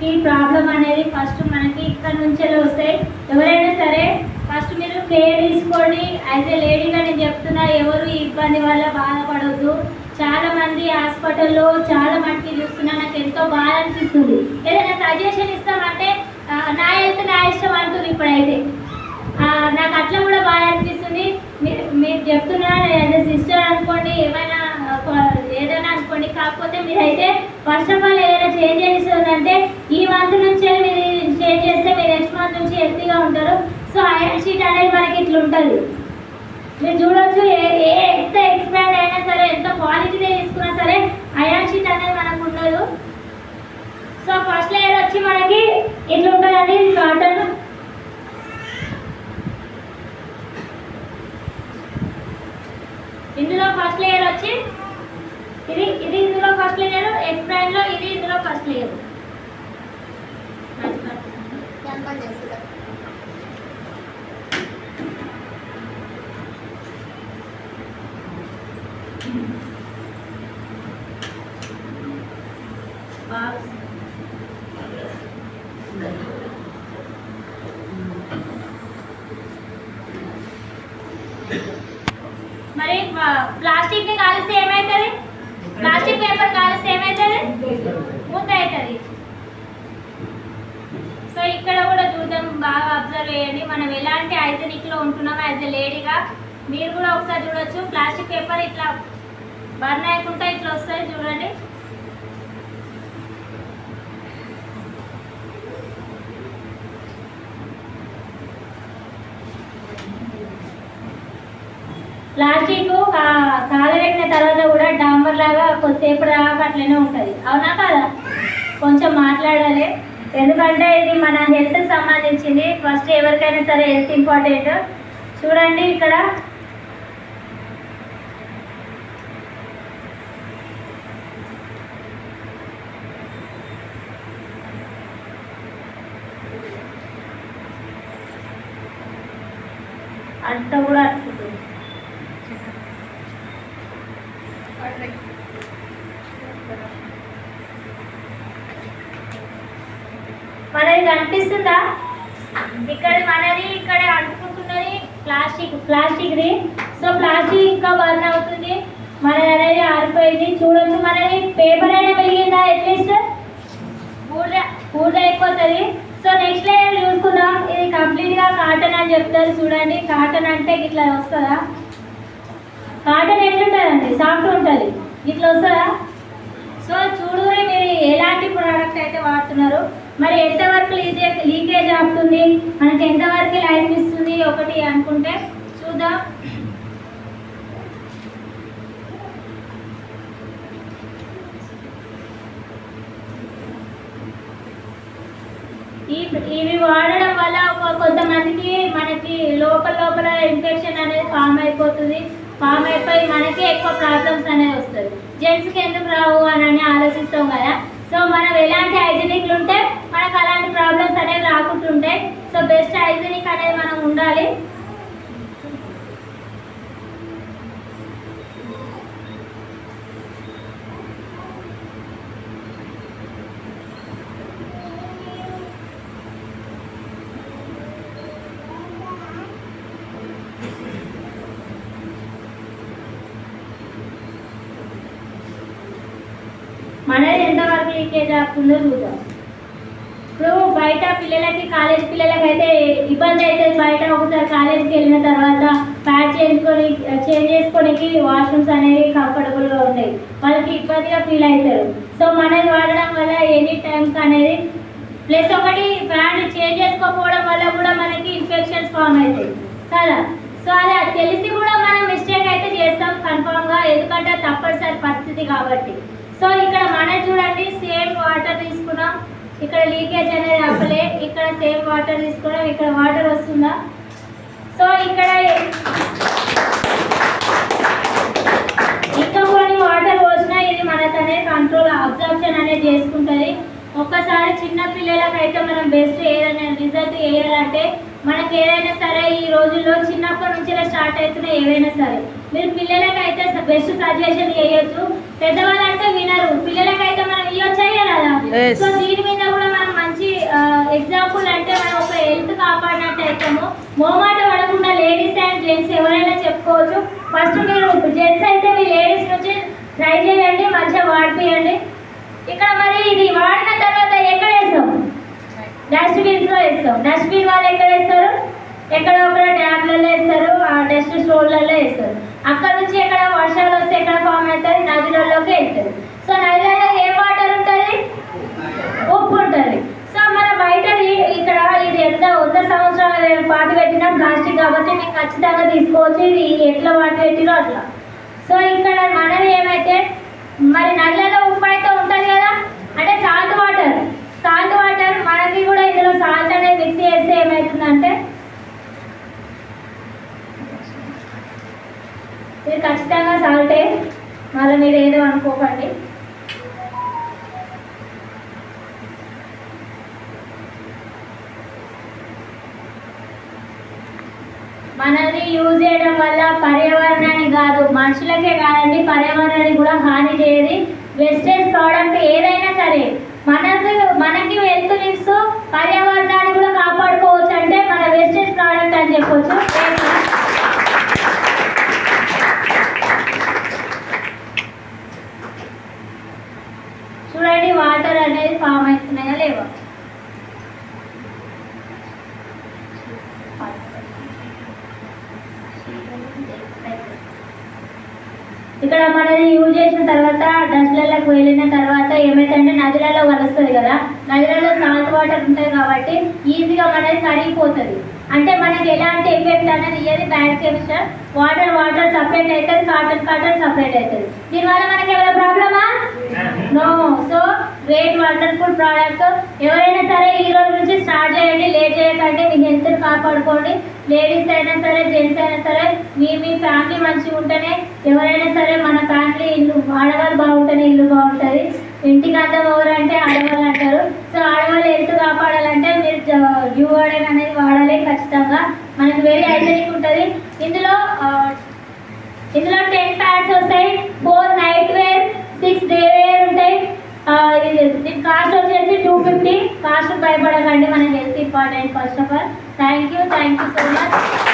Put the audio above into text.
కి ప్రాబ్లం అనేది ఫస్ట్ మనకి ఇక్కడ నుంచే వస్తాయి? ఎవరైనా సరే ఫస్ట్ మీరు కేర్ తీసుకోండి. యాజ్ ఏ లేడీగా నేను చెప్తున్నా ఎవరు ఈ ఇబ్బంది వల్ల బాధపడవద్దు చాలా మంది హాస్పిటల్లో చాలా మందికి చూస్తున్నా నాకు ఎంతో బాధ అనిపిస్తుంది. ఏదైనా సజెషన్ ఇస్తామంటే నా హెల్త్ నా ఇష్టం అంటుంది ఇప్పుడైతే. నాకు అట్లా కూడా బాగా అనిపిస్తుంది. మీరు మీరు చెప్తున్నారు యాజ్ ఎ సిస్టర్ అనుకోండి ఏమైనా ఏదైనా అనుకోండి. కాకపోతే మీరైతే ఫస్ట్ ఆఫ్ ఆల్ ఏదైనా చేంజ్ చేస్తుందంటే మంత్ నుంచే మీరు చేంజ్ చేస్తే మీరు నెక్స్ట్ మంత్ నుంచి హెల్తీగా ఉంటారు. సో ఐరన్ షీట్ అనేది మనకి ఇట్లా ఉంటుంది. మీరు చూడొచ్చు ఏ ఏ ఎంత ఎక్స్పైర్డ్ అయినా సరే ఎంత క్వాలిటీ తీసుకున్నా సరే ఐరన్ షీట్ అనేది మనకు ఉండదు. సో ఫస్ట్ లేయర్ వచ్చి మనకి ఇట్లా ఉంటుందండి కాటన్ ఇందులో ఫస్ట్ లేయర్ వచ్చి ఇది ఇది ఇందులో ఫస్ట్ లేయర్ ఎక్స్ప్రైన్లో ఇది ఇందులో ఫస్ట్ లేయర్ మరి ప్లాస్టిక్ని కాలిస్తే ఏమవుతుంది ప్లాస్టిక్ పేపర్ కాలిస్తే ఏమవుతుంది ముద్ద అవుతుంది సో ఇక్కడ కూడా చూద్దాం బాగా అబ్జర్వ్ చేయండి. మనం ఎలాంటి హైజెనిక్లో ఉంటున్నాం యాజ్ ఎ లేడీగా మీరు కూడా ఒకసారి చూడొచ్చు. ప్లాస్టిక్ పేపర్ ఇట్లా బర్న్ అయ్యకుండా ఇట్లా వస్తుంది చూడండి ప్లాస్టిక్ కా- కాలబెట్టిన తర్వాత కూడా డాంబర్ లాగా కొద్దిసేపు రాక అట్లనే ఉంటుంది. అవునా కదా? కొంచెం మాట్లాడాలి. ఎందుకంటే ఇది మన హెల్త్కి సంబంధించింది. ఫస్ట్ ఎవరికైనా సరే హెల్త్ ఇంపార్టెంట్. చూడండి ఇక్కడ. అంత కూడా అట్టుకుంటుంది మనది కనిపిస్తుందా? ఇక్కడ మనది ఇక్కడ అంటుకుంటున్నది ప్లాస్టిక్ ప్లాస్టిక్ది. సో ప్లాస్టిక్ ఇంకా బర్న్ అవుతుంది. మనది అనేది ఆరిపోయింది. చూడొచ్చు మనది పేపర్ అయినా వెలిగిందా అట్లీస్ట్ బూడిద బూడిద అయిపోతుంది. సో నెక్స్ట్ లేయర్ చూసుకుందాం. ఇది కంప్లీట్గా కాటన్ అని చెప్తారు చూడండి. కాటన్ అంటే ఇట్లా వస్తుందా? కాటన్ ఎట్లుంటుందండి? సాఫ్ట్ ఉంటుంది. ఇట్లా వస్తుందా? సో చూడురే మీరు ఎలాంటి ప్రోడక్ట్ అయితే వాడుతున్నారు? మరి ఎంతవరకు లీకేజ్ లీకేజ్ అవుతుంది మనకి ఎంతవరకు లైఫ్ ఇస్తుంది ఒకటి అనుకుంటే చూద్దాం. ఈ ఇవి వాడడం వల్ల ఒక కొంతమందికి మనకి లోపల లోపల ఇన్ఫెక్షన్ అనేది ఫామ్ అయిపోతుంది. ఫామ్ అయిపోయి మనకి ఎక్కువ ప్రాబ్లమ్స్ అనేది వస్తుంది జెంట్స్కి ఎందుకు రావు అని ఆలోచిస్తాం కదా? సో మనం ఎలాంటి హైజీనిక్లు ఉంటే మనకు అలాంటి ప్రాబ్లమ్స్ అనేవి రాకుంటుంటాయి. సో బెస్ట్ హైజీనిక్ అనేది మనం ఉండాలి. మనది ఎంతవరకు లీకేజ్ అవుతుందో చూద్దాం. ఇప్పుడు బయట పిల్లలకి కాలేజ్ పిల్లలకి అయితే ఇబ్బంది అవుతుంది. బయట ఒకసారి కాలేజ్కి వెళ్ళిన తర్వాత ప్యాక్ చేసుకొని చేంజ్ చేసుకోనికి వాష్రూమ్స్ అనేవి కంఫర్టబుల్గా ఉంటాయి. వాళ్ళకి ఇబ్బందిగా ఫీల్ అవుతారు. సో మనది వాడడం వల్ల ఎనీ టైంకి అనేది ప్లస్ ఒకటి బ్రాండ్ చేంజ్ చేసుకోకపోవడం వల్ల కూడా మనకి ఇన్ఫెక్షన్స్ ఫామ్ అవుతాయి. కదా? సో అలా తెలిసి కూడా మనం మిస్టేక్ అయితే చేస్తాం. కన్ఫామ్గా ఎందుకంటే తప్పనిసరి పరిస్థితి కాబట్టి. సో ఇక్కడ మన చూడండి సేమ్ వాటర్ తీసుకున్నాం. ఇక్కడ లీకేజ్ అనేది అప్పలే ఇక్కడ సేమ్ వాటర్ తీసుకున్నాం. ఇక్కడ వాటర్ వస్తుందా? సో ఇక్కడ ఇంకా కొన్ని వాటర్ పోసినా ఇది మనకనే కంట్రోల్ అబ్జర్ప్షన్ అనేది చేసుకుంటుంది. ఒక్కసారి చిన్న పిల్లలకైతే మనం బెస్ట్ ఏదైనా రిజల్ట్ వేయాలంటే మనకి ఏదైనా సరే ఈ రోజుల్లో చిన్నప్పటి నుంచి స్టార్ట్ అవుతున్నాయి ఏవైనా సరే. మీరు పిల్లలకైతే బెస్ట్ సజెషన్ చేయొచ్చు. పెద్దవాళ్ళంటే వినరు. పిల్లలకైతే మనం ఇవ్వచ్చా కదా. సో దీని మీద కూడా మనం ఎగ్జాంపుల్ అంటే మనం ఒక హెల్త్ కాపాడినట్టు అవుతాము మోమాట పడకుండా లేడీస్ అండ్ జెంట్స్ ఎవరైనా చెప్పుకోవచ్చు. ఫస్ట్ మీరు జెంట్స్ అయితే మీ లేడీస్ నుంచి ట్రై చేయండి మంచిగా వాడిపియండి. ఇక్కడ మరి ఇది వాడిన తర్వాత ఎక్కడ వేస్తాం? డస్ట్బిన్స్లో వేస్తాం. డస్ట్బిన్ వాళ్ళు ఎక్కడ వేస్తారు? ఎక్కడ ఒక డ్యామ్లలో వేస్తారు ఆ డస్ట్ స్టోర్లలో వేస్తారు. అక్కడ నుంచి ఎక్కడ వర్షాలు వస్తే ఎక్కడ ఫామ్ అవుతుంది? నదిలలోకి వెళ్తుంది. సో నదిలలో ఏ వాటర్ ఉంటుంది? ఉప్పు ఉంటుంది. సో మన బయట ఇక్కడ ఇది ఎంత వంద సంవత్సరాల పాటు పెట్టిన ప్లాస్టిక్ కాబట్టి మీకు ఖచ్చితంగా తీసుకోవచ్చు. ఇది ఎట్లా పాటు పెట్టినో అట్లా. సో ఇక్కడ మనం ఏమైతే మరి నల్లలో ఉప్పు అయితే ఉంటుంది కదా అంటే సాల్ట్ వాటర్ సాల్ట్ వాటర్ మనకి కూడా ఇందులో సాల్ట్ అనేది మిక్స్ చేస్తే ఏమవుతుందంటే ఇది ఖచ్చితంగా సాల్టే మళ్ళీ మీరు ఏదో అనుకోకండి మనది యూజ్ చేయడం వల్ల పర్యావరణానికి కాదు మనుషులకే కాదండి పర్యావరణానికి కూడా హాని చేయదు. వెస్టేజ్ ప్రోడక్ట్ ఏదైనా సరే మనకు మనకి వెల్త్ ఇస్తూ పర్యావరణాన్ని కూడా కాపాడుకోవచ్చు అంటే మన వెస్టేజ్ ప్రోడక్ట్ అని చెప్పొచ్చు. చూడండి వాటర్ అనేది ఫామ్ అవుతున్నాయా లేవా? ఇక్కడ మనది యూజ్ చేసిన తర్వాత డస్ట్లలోకి వెళ్ళిన తర్వాత ఏమైతుందంటే నదులలో కలుస్తుంది కదా. నదులలో సాల్ట్ వాటర్ ఉంటుంది కాబట్టి ఈజీగా మనది కరిగిపోతుంది. అంటే మనకి ఎలాంటి ఎఫెక్ట్ అనేది ఇయ్యది. Bad chemistry water water separate అవుతుంది. కాటన్ కాటన్ సపరేట్ అవుతుంది. దీనివల్ల మనకి ఏమైనా ప్రాబ్లమా no so great wonderful product ఎవరైనా సరే ఈ రోజు నుంచి స్టార్ట్ చేయండి. లేట్ చేయకండి. మీ హెల్త్ని కాపాడుకోండి. లేడీస్ అయినా సరే జెంట్స్ అయినా సరే మీ మీ ఫ్యామిలీ మంచిగా ఉంటేనే ఎవరైనా సరే మన ఫ్యామిలీ ఇల్లు ఆడవాళ్ళు బాగుంటేనే ఇల్లు బాగుంటుంది. ఇంటికి అందం ఎవరంటే ఆడవాళ్ళు అంటారు. సో ఆడవాళ్ళు హెల్త్ కాపాడాలంటే మీరు జూ వాడర్ అనేది వాడాలి ఖచ్చితంగా. మనకి వెరీ హైజెనిక్ ఉంటుంది. ఇందులో ఇందులో టెన్ ప్యాడ్స్ వస్తాయి. Four night wear six day wear ఉంటాయి. ఇది దీని కాస్ట్ వచ్చేసి టూ ఫిఫ్టీ. కాస్ట్ భయపడకండి. మనకి health important first of all. Thank you. Thank you so much.